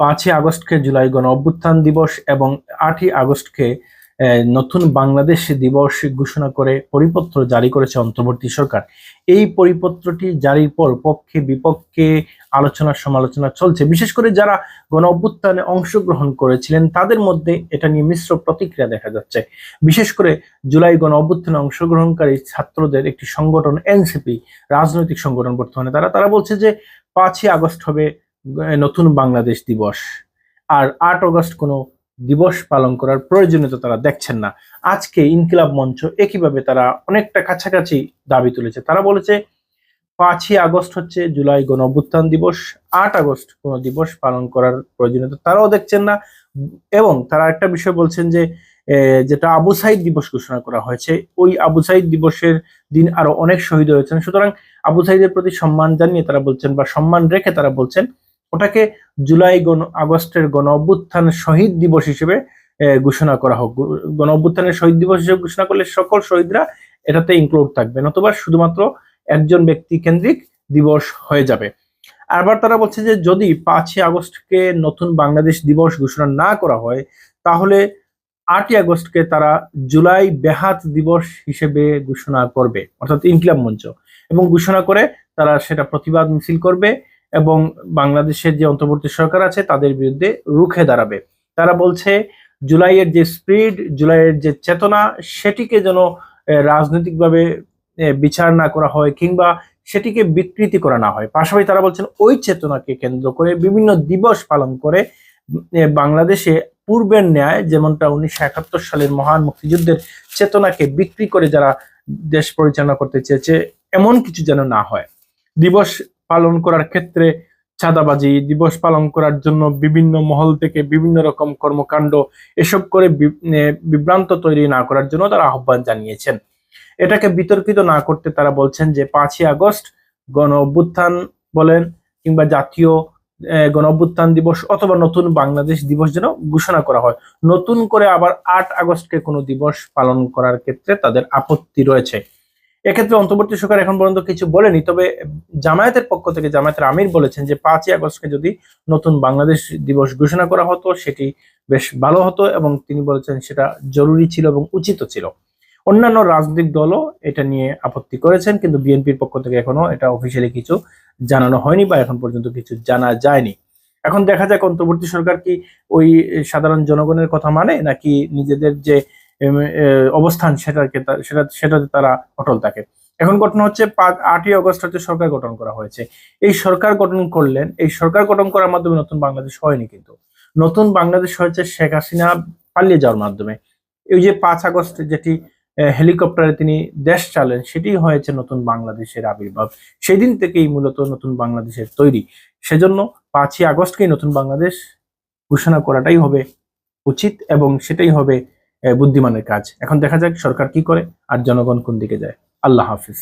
পাঁচই আগস্টকে জুলাই গণ অভ্যুত্থান দিবস এবং আটই আগস্টকে নতুন বাংলাদেশ দিবস ঘোষণা করে পরিপত্র জারি করেছে অন্তর্বর্তী সরকার। এই পরিপত্রটি জারির পর পক্ষে বিপক্ষে আলোচনা সমালোচনা চলছে। বিশেষ করে যারা গণ অভ্যুত্থানে অংশগ্রহণ করেছিলেন, তাদের মধ্যে এটা নিয়ে মিশ্র প্রতিক্রিয়া দেখা যাচ্ছে। বিশেষ করে জুলাই গণ অভ্যুত্থানে অংশগ্রহণকারী ছাত্রদের একটি সংগঠন এনসিপি, রাজনৈতিক সংগঠন বর্তমানে। তারা তারা বলছে যে পাঁচই আগস্ট হবে নতুন বাংলাদেশ দিবস। আর আট আগস্ট কোনো দিবস পালন করার প্রয়োজনীয়তা তারা দেখছেন না। আজকে ইনকিলাব মঞ্চ একইভাবে তারা অনেকটা কাছাকাছি দাবি তুলেছে। তারা বলেছে, পাঁচই আগস্ট হচ্ছে জুলাই গণ অভ্যুত্থান দিবস। আট আগস্ট কোনো দিবস পালন করার প্রয়োজনীয়তা তারাও দেখছেন না। এবং তারা একটা বিষয় বলছেন যে যেটা আবু সাইদ দিবস ঘোষণা করা হয়েছে, ওই আবু সাইদ দিবসের দিন আরও অনেক শহীদ হয়েছেন। সুতরাং আবু সাইদের প্রতি সম্মান জানিয়ে তারা বলছেন বা সম্মান রেখে তারা বলছেন ওটাকে জুলাই গণ, আগস্টের গণ অভ্যুত্থান শহীদ দিবস হিসেবে ঘোষণা করা হোক। গণ অভ্যুত্থানের শহীদ দিবস হিসেবে ঘোষণা করলে সকল শহীদরা এটাতে ইনক্লুড থাকবে নতুবা শুধুমাত্র একজন ব্যক্তি কেন্দ্রিক দিবস হয়ে যাবে। আবার তারা বলছে যে, যদি পাঁচই আগস্টকে নতুন বাংলাদেশ দিবস ঘোষণা না করা হয়, তাহলে আটই আগস্টকে তারা জুলাই বেহাত দিবস হিসেবে ঘোষণা করবে, অর্থাৎ ইনকিলাব মঞ্চ। এবং ঘোষণা করে তারা সেটা প্রতিবাদ মিছিল করবে। এবং বাংলাদেশের যে অন্তর্বর্তী সরকার আছে, তাদের বিরুদ্ধে রুখে দাঁড়াবে। তারা বলছে, জুলাইয়ের যে স্পিড, জুলাইয়ের যে চেতনা, সেটিকে যেন রাজনৈতিকভাবে বিচার না করা হয় কিংবা সেটিকে বিকৃতি করা না হয়। পাশাপাশি তারা বলছেন, ওই চেতনাকে কেন্দ্র করে বিভিন্ন দিবস পালন করে বাংলাদেশে পূর্বের ন্যায়, যেমনটা উনিশশো একাত্তর সালের মহান মুক্তিযুদ্ধের চেতনাকে বিক্রি করে যারা দেশ পরিচালনা করতে চেয়েছে, এমন কিছু যেন না হয়। দিবস পালন করার ক্ষেত্রে চাঁদাবাজি, দিবস পালন করার জন্য বিভিন্ন মহল থেকে বিভিন্ন রকম কর্মকাণ্ড এসব করে বিভ্রান্ত তৈরি না করার জন্য তারা আহ্বান জানিয়েছেন। এটাকে বিতর্কিত না করতে তারা বলছেন যে পাঁচই আগস্ট গণ অভ্যুত্থান বলেন কিংবা জাতীয় গণ অভ্যুত্থান দিবস অথবা নতুন বাংলাদেশ দিবস যেন ঘোষণা করা হয়। নতুন করে আবার আট আগস্টকে কোনো দিবস পালন করার ক্ষেত্রে তাদের আপত্তি রয়েছে। এক্ষেত্রে অন্তর্বর্তী সরকার এখন পর্যন্ত কিছু বলেনি, তবে জামায়াতের পক্ষ থেকে জামায়াতের আমির বলেছেন যে পাঁচই আগস্টকে যদি নতুন বাংলাদেশ দিবস ঘোষণা করা হতো, সেটি বেশ ভালো হতো এবং তিনি বলেছেন সেটা জরুরি ছিল এবং উচিত ছিল। অন্যান্য রাজনৈতিক দলও এটা নিয়ে আপত্তি করেছেন, কিন্তু বিএনপির পক্ষ থেকে এখনও এটা অফিসিয়ালি কিছু জানানো হয়নি বা এখন পর্যন্ত কিছু জানা যায়নি। এখন দেখা যাক, অন্তর্বর্তী সরকার কি ওই সাধারণ জনগণের কথা মানে নাকি নিজেদের যে অবস্থান সেটাকে সেটা, সেটাতে তারা অটল থাকে। এখন ঘটনা হচ্ছে পাঁচ, আটই অগস্ট হচ্ছে সরকার গঠন করা হয়েছে। এই সরকার গঠন করলেন, এই সরকার গঠন করার মাধ্যমে নতুন বাংলাদেশ হয়নি কিন্তু। নতুন বাংলাদেশ হয়েছে শেখ হাসিনা পালিয়ে যাওয়ার মাধ্যমে। এই যে পাঁচ আগস্ট যেটি হেলিকপ্টারে তিনি দেশ চালেন সেটি হয়েছে নতুন বাংলাদেশের আবির্ভাব। সেদিন থেকেই মূলত নতুন বাংলাদেশের তৈরি। সেজন্য পাঁচই আগস্টকেই নতুন বাংলাদেশ ঘোষণা করাটাই হবে উচিত এবং সেটাই হবে বুদ্ধিমানের কাজ। এখন দেখা যাক সরকার কি করে আর জনগণ কোন দিকে যায়। আল্লাহ হাফিজ।